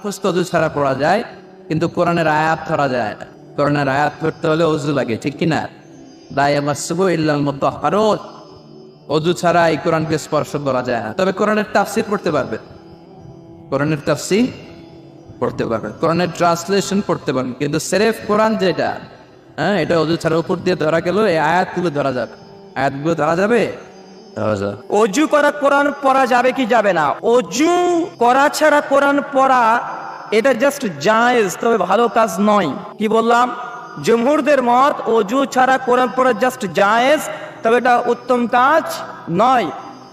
মুখস্থ অজু ছাড়া পড়া যায়, কিন্তু কোরআনের আয়াত ধরা যায় না। কোরআনের আয়াত ধরতে হলে অজু লাগে, ঠিক কিনা? দায়ামাসবু ইল্লাল মতো হারত অজু ছাড়া এই কোরআনকে স্পর্শ করা যায় না। তবে কোরআনের তাফসির পড়তে পারবে কোরআনের তাফসির পড়তে পারবেন। কোরআনের ট্রান্সলেশন পড়তে পারবেন। কিন্তু সেরেফ কোরআন যেটা হ্যাঁ এটা অজু ছাড়া উপর দিয়ে ধরা গেল, এই আয়াতগুলো ধরা যাবে। আয়াতগুলো ধরা যাবে? অজু করা কোরআন পড়া যাবে কি যাবে না? অজু করা ছাড়া কোরআন পড়া, এটা জাস্ট জায়েজ, তবে ভালো কাজ নয়। কি বললাম? জমহুরদের মত অজু ছাড়া কোরআন পড়া জাস্ট জায়েজ, তবে এটা উত্তম কাজ নয়।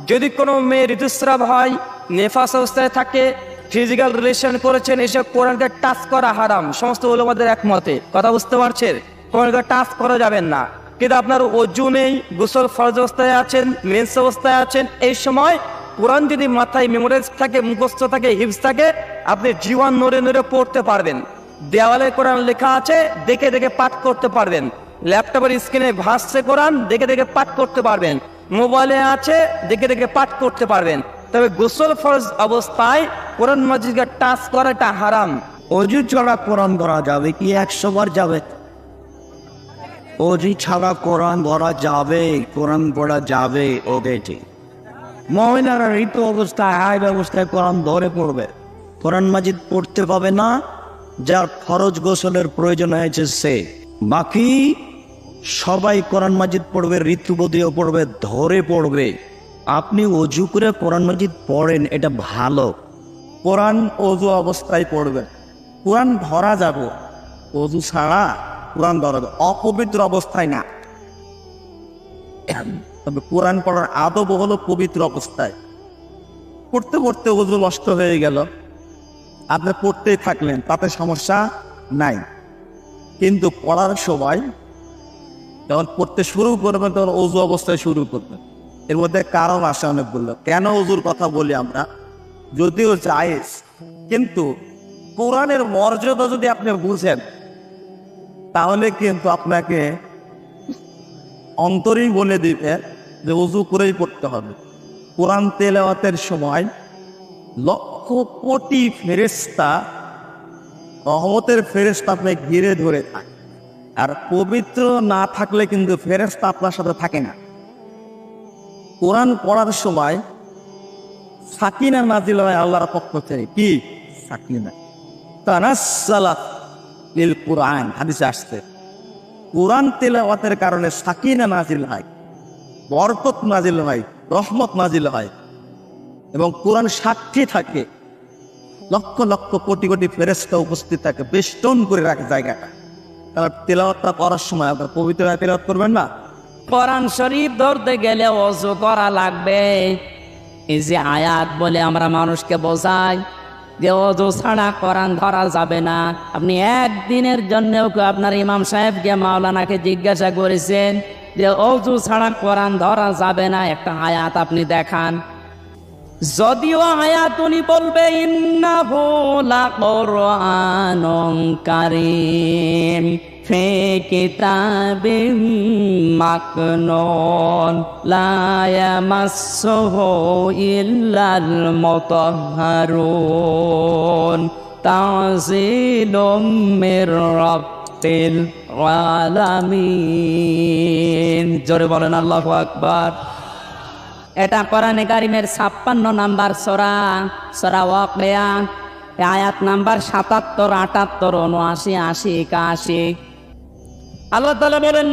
যদি কোনো মেয়ে ঋতুস্রাব হয়, নেফাস অবস্থায় থাকে ফিজিক্যাল রিলেশন করেছেন এসব কোরআনকে টাচ করা হারাম, সমস্ত ওলামাদের একমতে। কথা বুঝতে পারছেন? কোরআনকে টাচ করা যাবেন না। কিন্তু আপনার অজু নেই, গোসল ফরজ অবস্থায় আছেন, মেন্স অবস্থায় আছেন, এই সময় কোরআন যদি মাথায় মেমোরাইজ থাকে, মুখস্থ থাকে হিপস থাকে, আপনি জীবন নড়ে নড়ে পড়তে পারবেন। দেওয়ালে কোরআন লেখা আছে, দেখে দেখে পাঠ করতে পারবেন। ল্যাপটপের স্ক্রিনে ভাসছে কোরআন, দেখে দেখে পাঠ করতে পারবেন। মোবাইলে আছে, দেখে দেখে পাঠ করতে পারবেন। তবে গোসল ফরজ অবস্থায় কোরআন মসজিদকে টাচ করাটা হারাম। অজু ছাড়া কোরআন করা যাবে কি? একশো বার যাবে। অজু ছাড়া কোরআন ধরা যাবে, কোরআন পড়া যাবে ওদেরটি মহিলারা ঋতু অবস্থায়, আয় ব্যবস্থায় কোরআন ধরে পড়বে। কোরআন মাজিদ পড়তে পাবে না, যার ফরজ গোসলের প্রয়োজন হয়েছে সে। বাকি সবাই কোরআন মাজিদ পড়বে ঋতুবদীও পড়বে, ধরে পড়বে। আপনি অজু করে কোরআন মাজিদ পড়েন, এটা ভালো। কোরআন অজু অবস্থায় পড়বে। কোরআন ধরা যাব। অজু ছাড়া কোরআন ধরা অপবিত্র অবস্থায় না। তবে কোরআন পড়ার আদব হলো পবিত্র অবস্থায়। পড়তে পড়তে অজু নষ্ট হয়ে গেল। আপনি পড়তেই থাকলেন, তাতে সমস্যা নাই। কিন্তু পড়ার সময় যখন পড়তে শুরু করবেন, তখন অজু অবস্থায় শুরু করবেন। এর মধ্যে কারণ আসে অনেকগুলো। কেন অজুর কথা বলি আমরা? যদিও জায়েজ, কিন্তু কোরআনের মর্যাদা যদি আপনি বুঝেন তাহলে কিন্তু আপনাকে অন্তরেই বলে দিবে যে উজু করেই পড়তে হবে। কোরআন তেলাওয়াতের সময় লক্ষ কোটি ফেরেস্তা রহমতের ফেরেস্তা আপনি ঘিরে ধরে থাকে। আর পবিত্র না থাকলে কিন্তু ফেরেস্তা আপনার সাথে থাকে না। কোরআন পড়ার সময় সাকিনা নাজিল হয় আল্লাহর পক্ষ থেকে। কি? সাকিনা। তানাসালাত লিল কোরআন, হাদিসে আসছে। কোরআন তেলাওয়াতের কারণে সাকিনা নাজিল হয়, বরকত নাজিল হয়, রহমত নাজিল হয় এবং কোরআন সাক্ষী থাকে। লক্ষ লক্ষ কোটি কোটি ফেরেস্তা উপস্থিত থাকে বেষ্টন করে রাখে জায়গাটা। তারা তেলাওয়াতটা করার সময় আপনার পবিত্র তেলাওয়াত করবেন না? কোরআন শরীফ ধরতে গেলে অজু করা লাগবে। এই যে আয়াত বলে আমরা মানুষকে বোঝাই যে অজু ছাড়া কোরআন ধরা যাবে না। আপনি একদিনের জন্যও আপনার ইমাম সাহেবকে, মাওলানাকে জিজ্ঞাসা করেছেন যে অজু ছাড়া কোরআন ধরা যাবে না, একটা আয়াত আপনি দেখান। যদিও আয়াত উনি বলবে, ইন্নাহু লাকুরআনুন কারীম। ফি কিতাবিম মাকনুন লা ইয়ামাসসুহু ইল্লাল মুতাহহারুন তানজিলুম মির রাব্বিল আলামিন। জোরে বলেন আকবার। এটা কোরআনে কারিমের ছাপ্পান্ন নাম্বার সরা সরা ওয়াকিয়া। আয়াত নাম্বার সাতাত্তর, আটাত্তর, উনআশি, আশি, একাশি। আল্লাহ তালা বলেন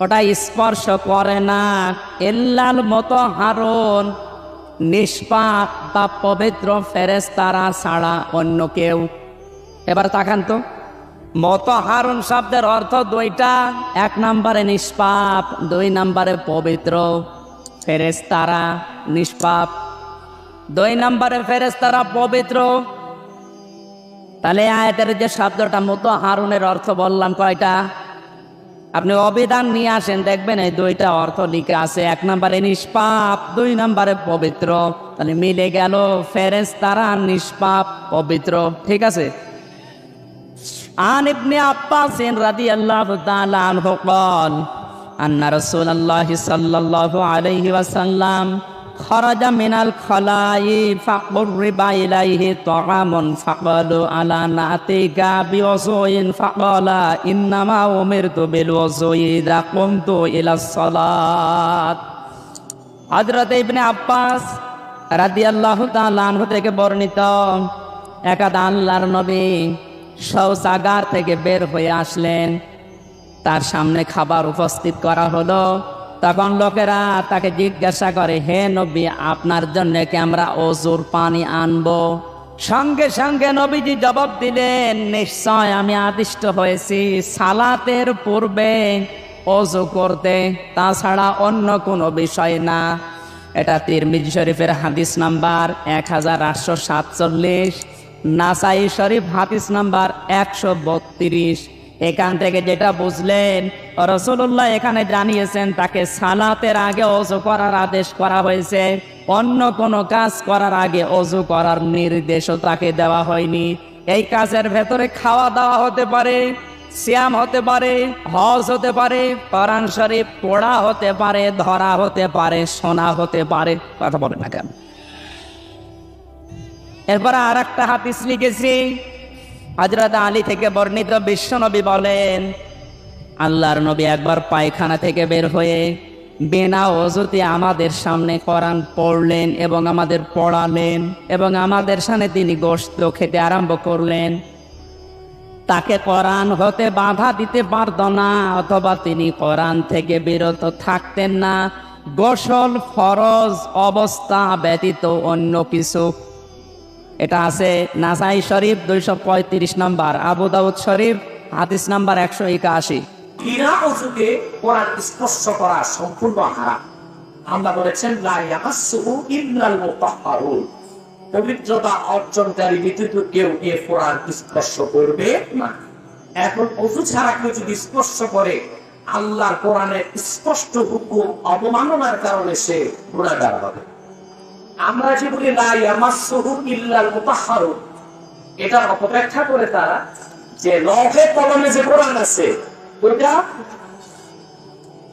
ওটা স্পর্শ করে না। এল্লাল মতো হারুন নিষ্পাপ বা পবিত্র ফেরেস্তারা ছাড়া অন্য কেউ। এবার তাকান তো। মত হারুন শব্দের অর্থ দুইটা। এক নম্বরে নিষ্পাপ, দুই নম্বরে পবিত্র। ফেরেস্তারা নিষ্পাপ। দুই নম্বরে ফেরেস্তারা পবিত্র। তাহলে আয়াতের যে শব্দটা মতো হারুনের অর্থ বললাম কয়টা আপনি অবিধান নিয়ে আসেন দেখবেন এই দুইটা অর্থ লিখে আছে এক নম্বরে নিষ্পাপ দুই নম্বরে পবিত্র তাহলে মিলে গেল ফেরেস্তারা নিষ্পাপ পবিত্র ঠিক আছে عن ابن عباس رضي الله تعالى عنه قال أن رسول الله صلى الله عليه وسلم খরাজা মিনাল খলাই ফাকুরিবা ইলাইহি তাআমুন ফাকালু আলা নাতিকা বিওয়াসুইন ফাকালা ইন্নামা উমিরতু বিল ওয়াসুই ইযা কুমতু ইলাস সালাত। হযরত ইবনে আব্বাস রাদিয়াল্লাহু তাআলা আনহু থেকে বর্ণিত একাদ আল্লাহর নবী শৌচাগার থেকে বের হয়ে আসলেন। তার সামনে খাবার উপস্থিত করা হলো। তখন লোকেরা তাকে জিজ্ঞাসা করে, হে নবী, আপনার জন্য কি আমরা অজুর পানি আনব? সঙ্গে সঙ্গে নবীজি জবাব দিলেন, নিশ্চয় আমি আদিষ্ট হয়েছি সালাতের পূর্বে অজু করতে। তাছাড়া অন্য কোনো বিষয় না। এটা তিরমিজি শরীফের হাদিস নাম্বার এক হাজার আটশো সাতচল্লিশ, নাসাই শরীফ হাদিস নাম্বার একশো বত্রিশ। এখান থেকে যেটা বুঝলেন রসুল্লাহ এখানে জানিয়েছেন, তাকে সালাতের আগে অজু করার আদেশ করা হয়েছে। অন্য কোনো কাজ করার আগে অজু করার নির্দেশও তাকে দেওয়া হয়নি। এই কাজের ভেতরে খাওয়া দাওয়া হতে পারে শ্যাম হতে পারে, হজ হতে পারে, কোরআন শরীফ পড়া হতে পারে, ধরা হতে পারে সোনা হতে পারে, কথা বলে না কেন? এরপরে আর একটা হাদিস লিখেছি হজরত আলী থেকে বর্ণিত বিশ্বনবী বলেন, আল্লাহর নবী একবার পায়খানা থেকে বের হয়ে বিনা অজুতে আমাদের সামনে কোরআন পড়লেন এবং আমাদের পড়ালেন এবং আমাদের সামনে তিনি গোশত খেতে আরম্ভ করলেন। তাকে কোরআন হতে বাধা দিতে পারত না, অথবা তিনি কোরআন থেকে বিরত থাকতেন না। গোসল ফরজ অবস্থা ব্যতীত অন্য কিছু এটা আছে নাসাই শরীফ দুইশো পঁয়ত্রিশ নম্বর, আবু দাউদ শরীফ, হাদিস নাম্বার একশো একাশি। কোরআন স্পর্শ স্পর্শ করবে না। এখন ছাড়া কেউ যদি স্পর্শ করে কোরআনের স্পষ্ট হুকুম অবমাননার কারণে সে গুণাগার হবে। আমরা যে বলি ইল্লাল এটার অপব্যাখ্যা করে তারা যে লহে কলমে যে কোরআন আছে, ওইটা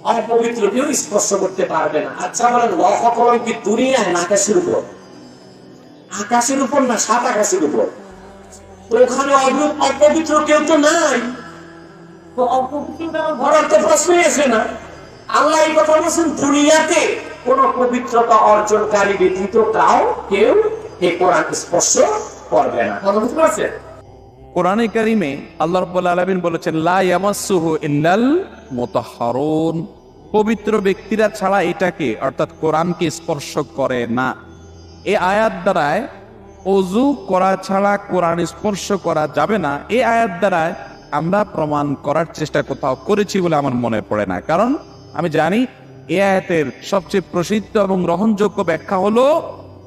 অপবিত্র কেউ স্পর্শ করতে পারবে না। আচ্ছা বলেন, লহ কলম কি দুনিয়ায় না আকাশের উপর? আকাশের উপর না সাত আকাশের উপর? ওখানে অপ- অপবিত্র কেউ তো নাই। অপবিত্র ঘরের তো প্রশ্নই আসে না। আল্লাহ এই কথা বলছেন দুনিয়াতে। কোন পবিত্রতা অর্জনকারী ব্যতীত কাউ কেউ এই কোরআন স্পর্শ করবে না। কথা বুঝতে কোরআনে কারিমে আল্লাহ আলামিন বলেছেন, লা ইয়ামাসসুহু ইল্লাল মুতাহহারুন পবিত্র ব্যক্তিরা ছাড়া এটাকে অর্থাৎ কোরআনকে স্পর্শ করে না। এই আয়াত দ্বারায় অজু করা ছাড়া কোরআন স্পর্শ করা যাবে না। এই আয়াত দ্বারায় আমরা প্রমাণ করার চেষ্টা কোথাও করেছি বলে আমার মনে পড়ে না। কারণ আমি জানি এই আয়াতের সবচেয়ে প্রসিদ্ধ এবং গ্রহণযোগ্য ব্যাখ্যা হলো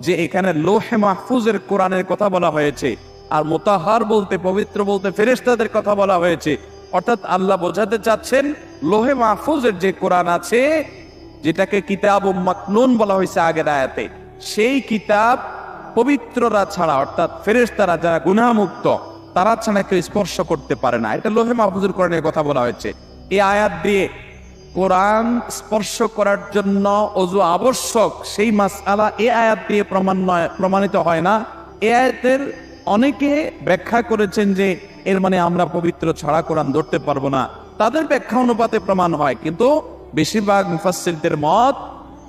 যে এখানে লোহে মাহফুজের কোরআনের কথা বলা হয়েছে, আর মোতাহার বলতে, পবিত্র বলতে ফেরেশতাদের কথা বলা হয়েছে। অর্থাৎ আল্লাহ বোঝাতে চাচ্ছেন, লোহে মাহফুজের যে কোরআন আছে, যেটাকে কিতাব মাকনুন বলা হয়েছে আগের আয়াতে, সেই কিতাব পবিত্ররা ছাড়া, অর্থাৎ ফেরেশতারা যারা গুনাহমুক্ত, তারা ছাড়া কেউ স্পর্শ করতে পারে না। এটা লোহে মাহফুজের কোরআনের কথা বলা হয়েছে। এই আয়াত দিয়ে কোরআন স্পর্শ করার জন্য অজু আবশ্যক, সেই মাসআলা এ আয়াত দিয়ে প্রমাণ নয়, প্রমাণিত হয় না। এ আয়াতের অনেকে ব্যাখ্যা করেছেন যে এর মানে আমরা পবিত্র ছাড়া কোরআন ধরতে পারব না। তাদের ব্যাখ্যা অনুপাতে প্রমাণ হয়, কিন্তু বেশিরভাগ মুফাসসিরদের মত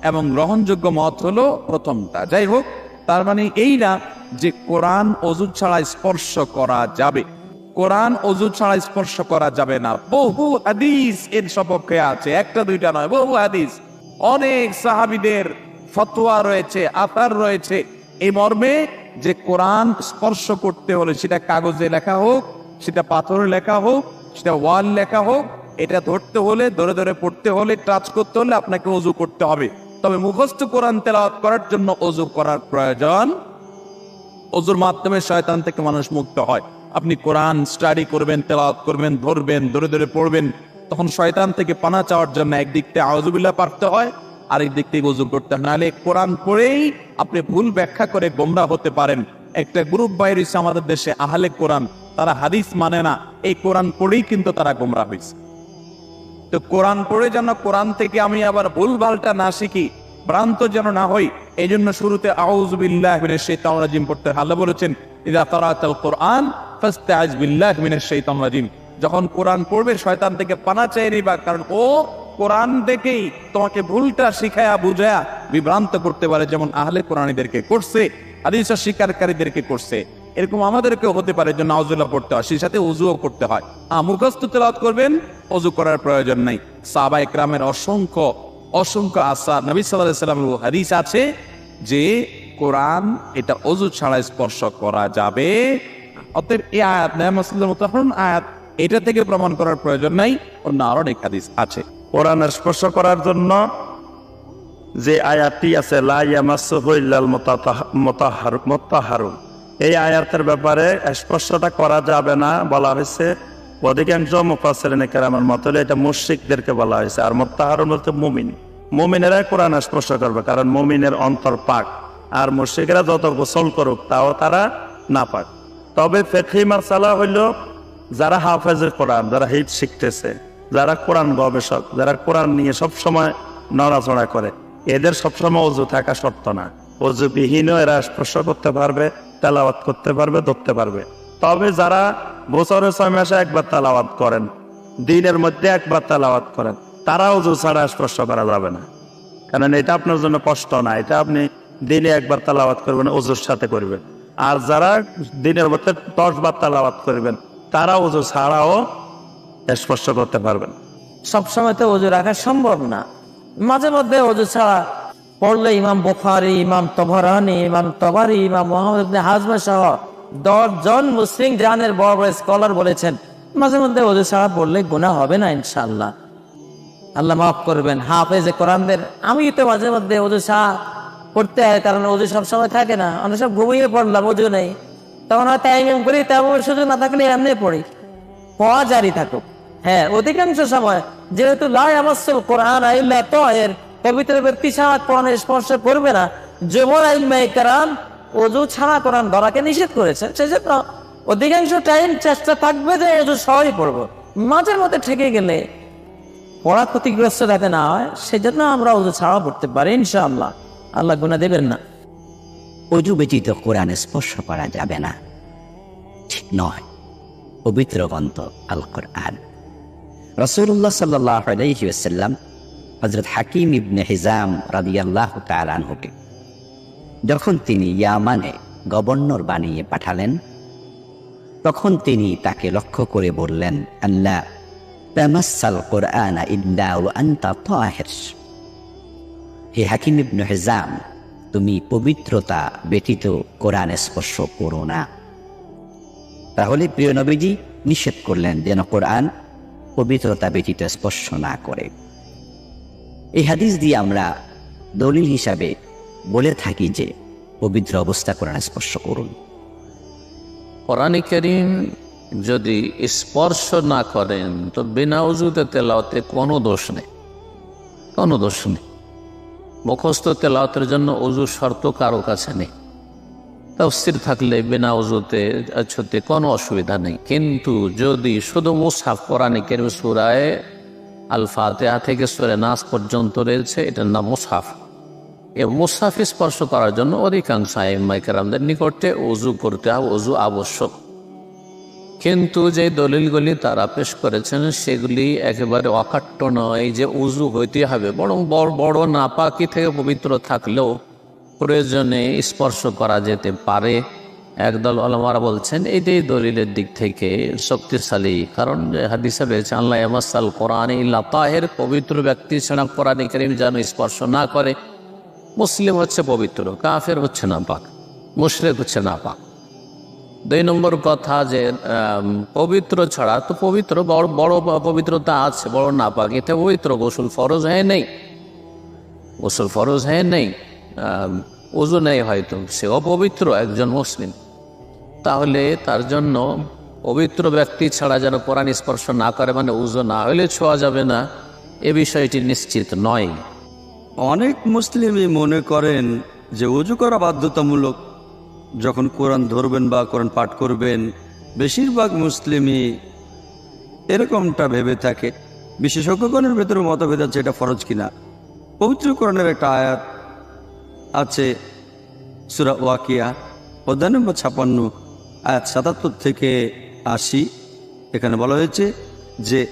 এবং গ্রহণযোগ্য মত হলো প্রথমটা। যাই হোক, তার মানে এই না যে কোরআন অজু ছাড়া স্পর্শ করা যাবে। কোরআন অজু ছাড়া স্পর্শ করা যাবে না। বহু হাদিস এর সপক্ষে আছে। একটা, দুইটা নয়, বহু হাদিস। অনেক সাহাবিদের ফতোয়া রয়েছে, আতার রয়েছে। এই মর্মে যে কোরআন স্পর্শ করতে হলে সেটা কাগজে লেখা হোক, সেটা পাথরে লেখা হোক, সেটা ওয়াল লেখা হোক, এটা ধরতে হলে, ধরে ধরে পড়তে হলে, টাচ করতে হলে আপনাকে অজু করতে হবে। তবে মুখস্থ কোরআন তেলাওয়াত করার জন্য অজু করার প্রয়োজন। অজুর মাধ্যমে শয়তান থেকে মানুষ মুক্ত হয়। আপনি কোরআন স্টাডি করবেন, তেলাওয়াত করবেন, ধরবেন, ধরে ধরে পড়বেন, তখন শয়তান থেকে পানা চাওয়ার জন্য একদিক থেকে আউজুবিল্লাহ পারতে হয়, আরেক দিক থেকে অজু করতে হয়। নাহলে কোরআন পড়েই আপনি ভুল ব্যাখ্যা করে গোমরা হতে পারেন। একটা গ্রুপ বাইরে আমাদের দেশে, আহলে কোরআন, তারা হাদিস মানে না, এই কোরআন পড়েই কিন্তু তারা গোমরা হয়েছে তো কোরআন পড়ে যেন কোরআন থেকে আমি আবার ভুল ভালটা না শিখি, ভ্রান্ত যেন না হই এই জন্য শুরুতে আউজুবিল্লাহ পড়তে। আল্লাহ বলেছেন, ইদা তারাতাল কোরআন যখন কোরআন পড়বে শয়তান থেকে পানা চেয়ে নিবা কারণ ও কোরআন দেখেই তোমাকে ভুলটা শিখায়া বুঝায়া বিভ্রান্ত করতে পারে যেমন আহলে কোরআনীদেরকে করছে হাদিসের শিকারকারীদেরকে করছে। এরকম আমাদেরকেও হতে পারে যে নাউজুল্লাহ পড়তে হয় সেই সাথে উজুও করতে হয়। আ, মুখস্থ তেলাওয়াত করবেন অজু করার প্রয়োজন নাই। সাহাবা একরামের অসংখ্য অসংখ্য আশা নবী সাল্লাহ সাল্লামের হাদিস আছে যে কোরআন এটা অজু ছাড়া স্পর্শ করা যাবে অতএব এই আয়াত নেয়ামতুল্লাহ মুতাহরুন আয়াত, এটা থেকে প্রমাণ করার প্রয়োজন নাই। অন্য আরও অনেক হাদিস আছে। কোরআনের স্পর্শ করার জন্য যে আয়াতটি আছে মুতাহহার এই আয়াতের ব্যাপারে স্পর্শটা করা যাবে না বলা হয়েছে। অধিকাংশ মুফাসসিরিন কেরামের মত হলে এটা মুশরিকদেরকে বলা হয়েছে, আর মুতাহহারুন বলতে মুমিন। মুমিনেরা কোরআন স্পর্শ করবে, কারণ মুমিনের অন্তর পাক। আর মুশরিকরা যত গোসল করুক, তাও তারা না পাক তবে ফেকহি মাসালা হইল যারা হাফেজের কোরআন, যারা হিট শিখতেছে, যারা কোরআন গবেষক, যারা কোরআন নিয়ে সব সময় নড়াচড়া করে। এদের সবসময় অজু থাকা শর্ত না। অজু বিহীনও এরা স্পর্শ করতে পারবে, তেলাওয়াত করতে পারবে, ধরতে পারবে। তবে যারা বছরের ছয় মাসে একবার তেলাওয়াত করেন, দিনের মধ্যে একবার তেলাওয়াত করেন, তারা অজু ছাড়া স্পর্শ করা যাবে না। কারণ এটা আপনার জন্য কষ্ট না, এটা আপনি দিনে একবার তালাবাত করবেন, অজুর সাথে করবেন। আর যারা দিনের মধ্যে দশ বার তালাবাত করবেন, তারা অজু ছাড়াও স্পর্শ করতে পারবেন। সবসময় তো অজু রাখা সম্ভব না। মাঝে মধ্যে অজু ছাড়া পড়লে ইমাম বুখারি, ইমাম তবরানি, ইমাম তবারি, ইমাম মোহাম্মদ হাজমা সহ দশ জন মুসলিম জানের বড় বড় স্কলার বলেছেন, মাঝে মধ্যে অজু ছাড়া পড়লে গুনাহ হবে না ইনশাল্লাহ আল্লাহ মাফ করবেন। হাফেজে কোরআনদের আমি তো মাঝে মধ্যে অজু ছাড়া পড়তে হয়, কারণ অজু সব সময় থাকে না। অনেক সব ঘুমিয়ে পড়লাম অজু নেই। তখন হয়তো এমন করি তেমন সুযোগ না থাকলে এমনি পড়ি। পড়া জারি থাকুক। হ্যাঁ অধিকাংশ সময় যেহেতু লাই আমাসল কোরআন আইল্লা তো এর পবিত্র ব্যক্তি ছাড়া কোরআন স্পর্শ করবে না। যেমন আইলমাই কারাম অজু ছাড়া কোরআন ধরাকে নিষেধ করেছে। সেজন্য অধিকাংশ টাইম চেষ্টা থাকবে যে অজু সবাই পড়ব। মাঝে মধ্যে ঠেকে গেলে পড়া ক্ষতিগ্রস্ত যাতে না হয়, সেজন্য আমরা অজু ছাড়া পড়তে পারি, ইনশাআল্লাহ। আল্লাহ গুণা দেবেন না। অজু ব্যতীত কোরআন স্পর্শ করা যাবে না। ঠিক নয়। পবিত্র গ্রন্থ আল কোরআন রসুল্লাহ সাল্লাহ আলাইসাল্লাম হজরত হাকিম ইবনে হিজাম রাদিয়াল্লাহ তালানহুকে যখন তিনি ইয়ামানে গভর্নর বানিয়ে পাঠালেন, তখন তিনি তাকে লক্ষ্য করে বললেন, আল্লাহ, তামাসাল কোরআন ইল্লা আনতা তাহির। হে হাকিম ইবনে হিজাম, তুমি পবিত্রতা ব্যতীত কোরআন স্পর্শ করো না। তাহলে প্রিয় নবীজি নিষেধ করলেন যেন কোরআন পবিত্রতা ব্যতীত স্পর্শ না করে। এই হাদিস দিয়ে আমরা দলিল হিসাবে বলে থাকি যে, পবিত্র অবস্থা কোরআন স্পর্শ করুন। কোরআন করিম যদি স্পর্শ না করেন, তো বিনা উজুতে তেলাওতে কোনো দোষ নেই। কোনো দোষ নেই। মুখস্থ তেলাওতের জন্য অজু শর্ত কারও কাছে নেই। তফসির থাকলে বিনা অজুতে ছুতে কোনো অসুবিধা নেই। কিন্তু যদি শুধু মুসাফ কোরআন কেরিম সুরায় আল ফাতেহা থেকে সুরে নাস পর্যন্ত রয়েছে, এটার নাম মুসাফ এ মুসাফ স্পর্শ করার জন্য অধিকাংশ আইমাইকারদের নিকটে অজু করতে হবে, অজু আবশ্যক। কিন্তু যে দলিলগুলি তারা পেশ করেছেন, সেগুলি একেবারে অকাট্য নয় যে উজু হইতে হবে। বরং বড় বড় নাপাকি থেকে পবিত্র থাকলেও প্রয়োজনে স্পর্শ করা যেতে পারে। একদল আলমারা বলছেন, এটাই দলিলের দিক থেকে শক্তিশালী। কারণ হাদিসে আল্লাহ মাসাল কোরআন, ইল্লা তাহের, পবিত্র ব্যক্তি ছাড়া কোরআন করিম যেন স্পর্শ না করে। মুসলিম হচ্ছে পবিত্র, কাফের হচ্ছে না পাক হচ্ছে না পাক দুই নম্বর কথা যে পবিত্র ছাড়া তো পবিত্র, বড় বড় পবিত্রতা আছে, বড় না পাক এতে পবিত্র, গোসল ফরজ হয়ে নেই। গোসল ফরজ হয়ে নেই। ওজু নেই হয়তো সে অপবিত্র একজন মুসলিম। তাহলে তার জন্য পবিত্র ব্যক্তি ছাড়া যেন কোরআন স্পর্শ না করে মানে উজু না হলে ছোঁয়া যাবে না, এ বিষয়টি নিশ্চিত নয়। অনেক মুসলিমই মনে করেন যে উজু করা বাধ্যতামূলক যখন কোরআন ধরবেন বা কোরআন পাঠ করবেন, বেশিরভাগ মুসলিমই এরকমটা ভেবে থাকে। বিশেষজ্ঞগণের ভেতরে মতভেদ আছে এটা ফরজ কিনা। পবিত্র কোরআনের একটা আয়াত আছে, সুরা ওয়াকিয়া, অধ্যায় নম্বর ছাপান্ন, আয়াত সাতাত্তর থেকে আশি। এখানে বলা হয়েছে যে,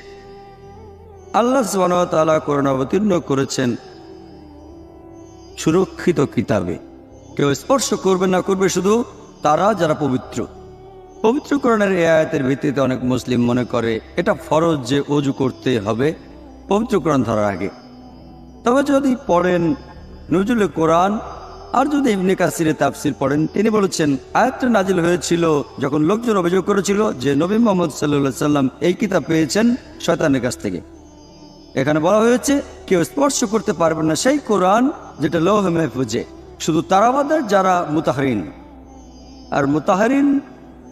আল্লাহ তাআলা কোরআন অবতীর্ণ করেছেন সুরক্ষিত কিতাবে। কেউ স্পর্শ করবে, না করবে, শুধু তারা যারা পবিত্র। পবিত্র কোরআনের এই আয়াতের ভিত্তিতে অনেক মুসলিম মনে করে, এটা ফরজ যে অজু করতে হবে পবিত্র কোরআন ধরার আগে। তবে যদি পড়েন নজরুল কোরআন, আর যদি ইবনে কাসিরে তাফসির পড়েন, তিনি বলেছেন, আয়াতটা নাজিল হয়েছিল যখন লোকজন অভিযোগ করেছিল যে নবী মোহাম্মদ সাল্লা সাল্লাম এই কিতাব পেয়েছেন শয়তানের কাছ থেকে। এখানে বলা হয়েছে, কেউ স্পর্শ করতে পারবে না সেই কোরআন যেটা লৌহ মেহফুজে। শুধু তারাবাদের যারা মুতাহরিন। আর মুতাহরিন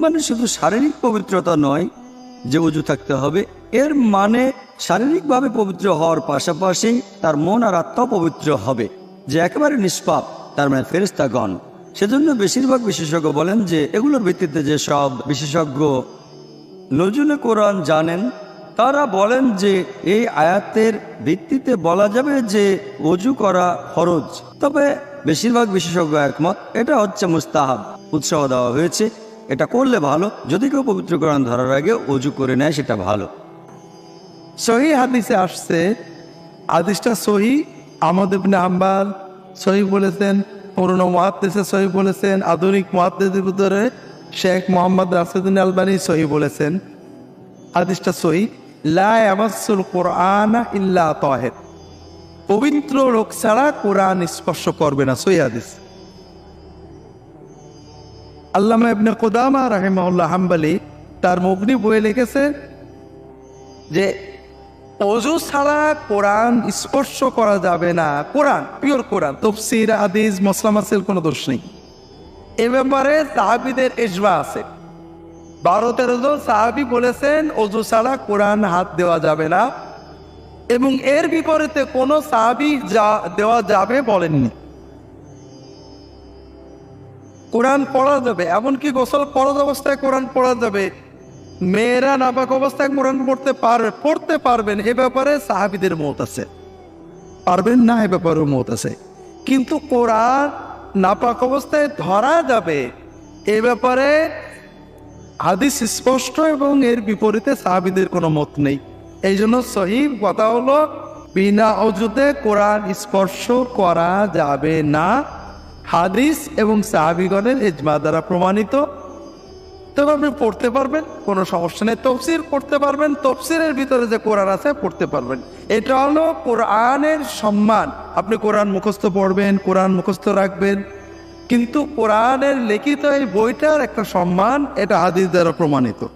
মানে শুধু শারীরিক পবিত্রতা নয়, যে উজু থাকতে হবে, এর মানে শারীরিকভাবে পবিত্র হওয়ার পাশাপাশি তার মন আর আত্মা পবিত্র হবে, যে একেবারে নিষ্পাপ, তার মানে ফেরিস্তাগণ সেজন্য বেশিরভাগ বিশেষজ্ঞ বলেন যে, এগুলোর ভিত্তিতে যে সব বিশেষজ্ঞ নজরুল কোরআন জানেন, তারা বলেন যে, এই আয়াতের ভিত্তিতে বলা যাবে যে অজু করা ফরজ। তবে বেশিরভাগ বিশেষজ্ঞ একমত, এটা হচ্ছে মুস্তাহাব। উৎসাহ দেওয়া হয়েছে, এটা করলে ভালো, যদি কেউ পবিত্র কোরআন ধরার আগে অজু করে নেয়, সেটা ভালো। সহি হাদিসে আসছে, হাদিসটা সহি আমাদের হাম্বাল সহি বলেছেন, পুরনো মহাদ্দেশে সহি বলেছেন, আধুনিক মহাদ্দেশের ভিতরে শেখ মোহাম্মদ রাফিদুল আলবানি সহি বলেছেন। হাদিসটা সহি, লা ইয়ামাসসুল কোরআন ইল্লা তাহের। পবিত্র লোক ছাড়া কোরআন স্পর্শ করবে না সহি হাদিস। আল্লামা ইবনে কুদামা রাহিমাহুল্লাহ হাম্বালি তার মুগনি বইয়ে লিখেছেন যে, অজু ছাড়া কোরআন স্পর্শ করা যাবে না। কোরআন পিওর কোরআন, তফসির আদিজ মসলাম আসেল কোনো দোষ নেই। এ ব্যাপারে সাহাবিদের এজবা আছে। বারো তেরো জন সাহাবি বলেছেন, অজু ছাড়া কোরআন হাত দেওয়া যাবে না। এবং এর বিপরীতে কোনো সাহাবি যা দেওয়া যাবে বলেননি। কোরআন পড়া যাবে, এমনকি গোসল পড়া অবস্থায় কোরআন পড়া যাবে। মেয়েরা নাপাক অবস্থায় কোরআন পড়তে পারবে পড়তে পারবেন, এ ব্যাপারে সাহাবিদের মত আছে। পারবেন না, এ ব্যাপারেও মত আছে। কিন্তু কোরআন নাপাক অবস্থায় ধরা যাবে, এ ব্যাপারে হাদিস স্পষ্ট এবং এর বিপরীতে সাহাবিদের কোনো মত নেই। এই জন্য সহি কথা হলো, বিনা অজুতে কোরআন স্পর্শ করা যাবে না। হাদিস এবং সাহাবিগণের এজমা দ্বারা প্রমাণিত। তবে আপনি পড়তে পারবেন, কোনো সমস্যা নেই। তফসির পড়তে পারবেন, তফসিরের ভিতরে যে কোরআন আছে পড়তে পারবেন। এটা হলো কোরআনের সম্মান। আপনি কোরআন মুখস্থ পড়বেন, কোরআন মুখস্থ রাখবেন। কিন্তু কোরআনের লিখিত এই বইটার একটা সম্মান এটা হাদিস দ্বারা প্রমাণিত।